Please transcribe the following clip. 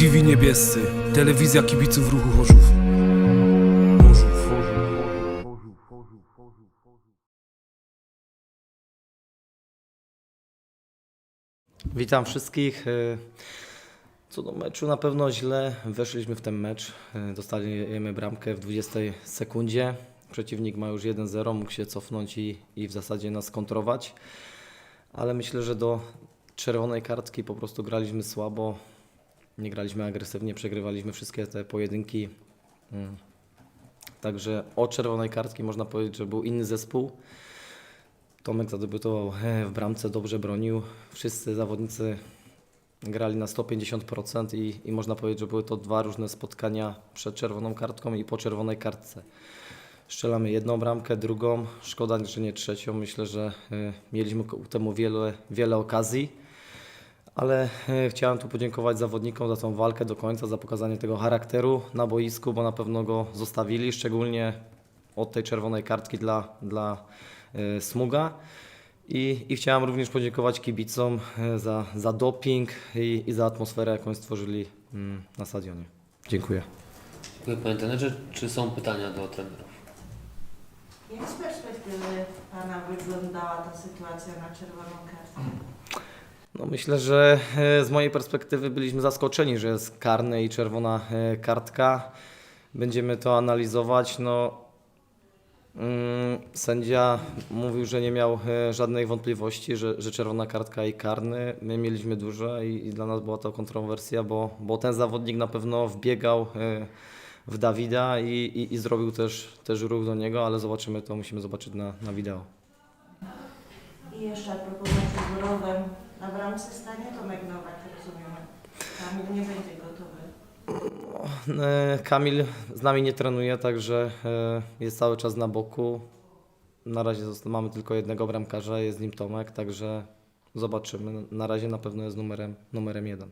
TV Niebiescy, telewizja kibiców ruchu Chorzów. Witam wszystkich. E, Co do meczu, na pewno źle weszliśmy w ten mecz. E, Dostaliśmy bramkę w 20 sekundzie. Przeciwnik ma już 1-0, mógł się cofnąć i, i w zasadzie nas kontrować. Ale myślę, że do czerwonej kartki po prostu graliśmy słabo. Nie graliśmy agresywnie, przegrywaliśmy wszystkie te pojedynki. Mm. Także o czerwonej kartki można powiedzieć, że był inny zespół. Tomek zadebiutował e, w bramce, dobrze bronił. Wszyscy zawodnicy grali na 150% i, i można powiedzieć, że były to dwa różne spotkania przed czerwoną kartką i po czerwonej kartce. Strzelamy jedną bramkę, drugą. Szkoda, że nie trzecią. Myślę, że e, mieliśmy ku temu wiele, wiele okazji. Ale e, chciałem tu podziękować zawodnikom za tą walkę do końca, za pokazanie tego charakteru na boisku, bo na pewno go zostawili, szczególnie od tej czerwonej kartki dla, dla e, Smuga. I, I chciałem również podziękować kibicom e, za, za doping i, i za atmosferę, jaką stworzyli mm, na stadionie. Dziękuję. Dziękuję Panie trenerze. Czy są pytania do trenerów? Jak z perspektywy Pana wyglądała ta sytuacja na czerwoną kartkę? No myślę, że e, z mojej perspektywy byliśmy zaskoczeni, że jest karne i czerwona e, kartka. Będziemy to analizować. No, mm, sędzia mówił, że nie miał e, żadnej wątpliwości, że, że czerwona kartka i karny. My mieliśmy dużo i, i dla nas była to kontrowersja, bo, bo ten zawodnik na pewno wbiegał w Dawida i, i, i zrobił też, też ruch do niego, ale zobaczymy to, musimy zobaczyć na, na wideo. I jeszcze a propos na bramce stanie Tomek Nowak, rozumiemy. Kamil nie będzie gotowy. E, Kamil z nami nie trenuje, także e, jest cały czas na boku. Na razie mamy tylko jednego bramkarza, jest nim Tomek, także zobaczymy. Na razie na pewno jest numerem, numerem jeden.